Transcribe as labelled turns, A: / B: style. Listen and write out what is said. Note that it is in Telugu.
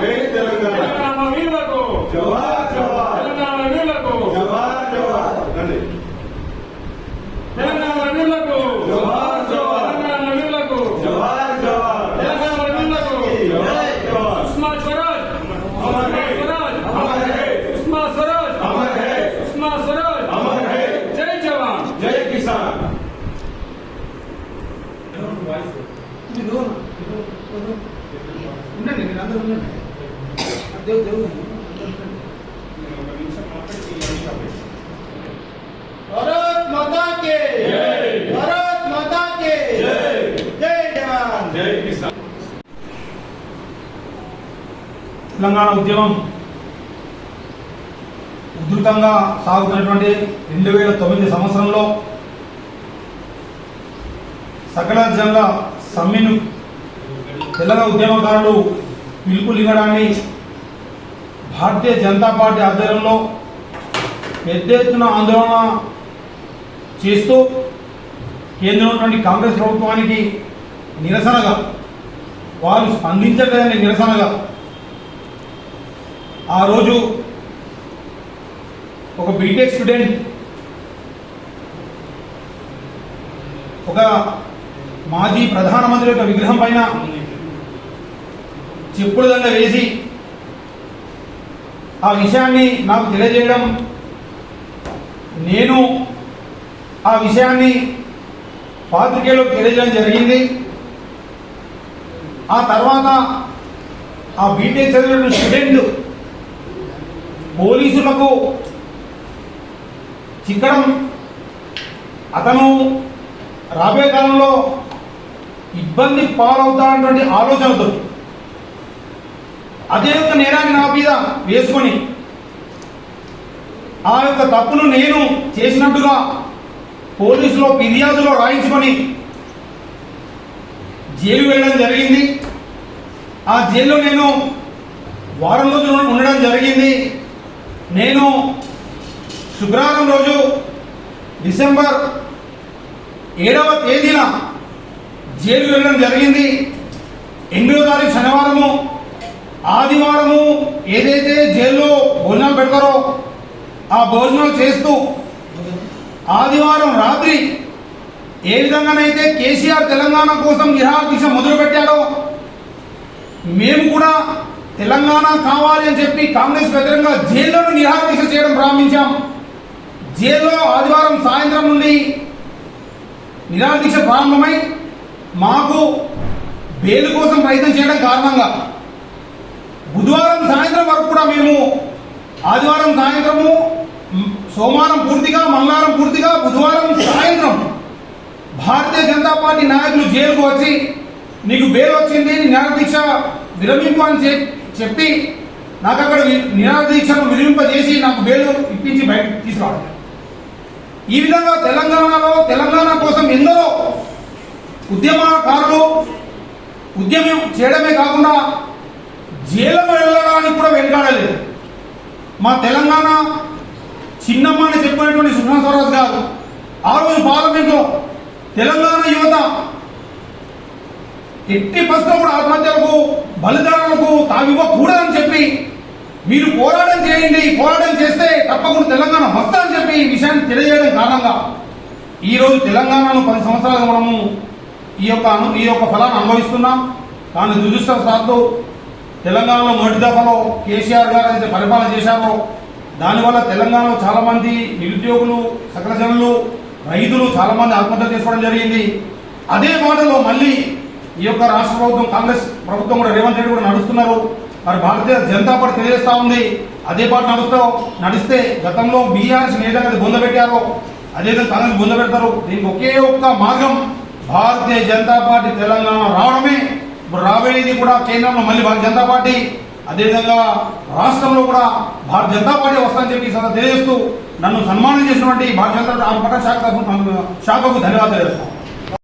A: తెలంగాణ వీరులకు జవాబ్ జవాబ్ తెలంగాణ వీరులకు జవాబ్ జవాబ్ తెలంగాణ వీరులకు జవాబ్ జవాబ్ తెలంగాణ వీరులకు జవాబ్ జవాబ్ తెలంగాణ వీరులకు సుష్మా స్వరాజ్ అమర్ హై స్వరాజ్ అమర్ హై సుష్మా స్వరాజ్ అమర్ హై సుష్మా స్వరాజ్ అమర్ హై జై జవాన్ జై కిసాన్
B: ఉండండి మీరు అందరూ ఉండండి తెలంగాణ ఉద్యమం ఉధృతంగా సాగుతున్నటువంటి రెండు వేల తొమ్మిది సంవత్సరంలో సకల జనుల సమ్మెను తెలంగాణ ఉద్యమకారులు పిలుపునివ్వడాన్ని భారతీయ జనతా పార్టీ ఆధ్వర్యంలో పెద్ద ఎత్తున ఆందోళన చేస్తూ కేంద్రంలో కాంగ్రెస్ ప్రభుత్వానికి నిరసనగా వారు స్పందించలేదని నిరసనగా ఆ రోజు ఒక బీటెక్ స్టూడెంట్ ఒక మాజీ ప్రధానమంత్రి యొక్క విగ్రహం పైన చెప్పుడు దండ వేసి ఆ విషయాన్ని నాకు తెలియజేయడం నేను ఆ విషయాన్ని పాత్రికేయులకు తెలియజేయడం జరిగింది. ఆ తర్వాత ఆ బీటెక్ చదివిన స్టూడెంట్ పోలీసులకు చిక్కడం అతను రాబోయే కాలంలో ఇబ్బంది పాలవుతాడన్నటువంటి ఆలోచనతో అదే యొక్క నేరాన్ని నా మీద వేసుకొని ఆ యొక్క తప్పును నేను చేసినట్టుగా పోలీసులో ఫిర్యాదులో రాయించుకొని జైలు వెళ్ళడం జరిగింది. ఆ జైల్లో నేను వారం రోజులు ఉండడం జరిగింది. నేను శుక్రవారం రోజు డిసెంబర్ ఏడవ తేదీన జైలు వెళ్ళడం జరిగింది. ఎనిమిదో తారీఖు శనివారము ఆదివారము ఏదైతే జైల్లో భోజనాలు పెడతారో ఆ భోజనాలు చేస్తూ ఆదివారం రాత్రి ఏ విధంగానైతే కేసీఆర్ తెలంగాణ కోసం నిరాహార మొదలుపెట్టాడో మేము కూడా తెలంగాణ కావాలి అని చెప్పి కాంగ్రెస్ వ్యతిరేకంగా జైల్లోనూ నిరాదీక్ష చేయడం ప్రారంభించాం. జైల్లో ఆదివారం సాయంత్రం నుండి నిరాదీక్ష ప్రారంభమై మాకు బెయిల్ కోసం ప్రయత్నం చేయడం కారణంగా బుధవారం సాయంత్రం వరకు కూడా మేము ఆదివారం సాయంత్రము సోమవారం పూర్తిగా మంగళవారం పూర్తిగా బుధవారం సాయంత్రం భారతీయ జనతా పార్టీ నాయకులు జైలుకు వచ్చి నీకు బెయిల్ వచ్చింది నిరాదీక్ష విరమింపు అని చెప్- చెప్పి నాకు అక్కడ నిరాదీక్షను విరమింపజేసి నాకు బెయిల్ ఇప్పించి బయటకు తీసుకురావడం. ఈ విధంగా తెలంగాణలో తెలంగాణ కోసం ఎందరో ఉద్యమకారులు ఉద్యమం చేయడమే కాకుండా జైలుకు వెళ్ళడానికి కూడా వెనకాడలేదు మా తెలంగాణ చిన్నమ్మ అని చెప్పినటువంటి సుష్మా స్వరాజ్ గారు ఆ రోజు పార్లమెంట్లో తెలంగాణ యువత ఎట్టి పరిస్థితులు కూడా ఆత్మహత్యలకు బలిదానాలకు తావివ్వకూడదని చెప్పి మీరు పోరాటం చేయండి పోరాటం చేస్తే తప్పకుండా తెలంగాణ వస్తా అని చెప్పి ఈ విషయాన్ని తెలియజేయడం కారణంగా ఈరోజు తెలంగాణను తెలంగాణలో పది సంవత్సరాలుగా మనము ఈ యొక్క ఈ యొక్క ఫలాన్ని అనుభవిస్తున్నాం. కానీ దురదృష్టవశాత్తు తెలంగాణలో మొదటి దఫలో కేసీఆర్ గారు అయితే పరిపాలన చేశారో దానివల్ల తెలంగాణలో చాలామంది నిరుద్యోగులు సకల జనులు రైతులు చాలామంది ఆత్మహత్య చేసుకోవడం జరిగింది. అదే మాటలో మళ్ళీ ఈ యొక్క రాష్ట్ర ప్రభుత్వం కాంగ్రెస్ ప్రభుత్వం కూడా రేవంత్ రెడ్డి కూడా నడుస్తున్నారు. మరి భారతీయ జనతా పార్టీ తెలియజేస్తా ఉంది. అదే పాటు నడుస్తూ నడిస్తే గతంలో బీఆర్ఎస్ ఏదైతే బొందబెట్టారో అదేవిధంగా కాంగ్రెస్ బొందబెడతారు దీనికి ఒకే ఒక్క మార్గం భారతీయ జనతా పార్టీ తెలంగాణ రావడమే. ఇప్పుడు రాబోయేది కూడా కేంద్రంలో మళ్ళీ భారతీయ జనతా పార్టీ అదేవిధంగా రాష్ట్రంలో కూడా భారతీయ జనతా పార్టీ వస్తుందని చెప్పి సదా తెలియజేస్తూ నన్ను సన్మానం చేసినటువంటి భారతీయ జనతా ఆమె పట్ల శాఖ శాఖకు ధన్యవాదాలు తెలుస్తాను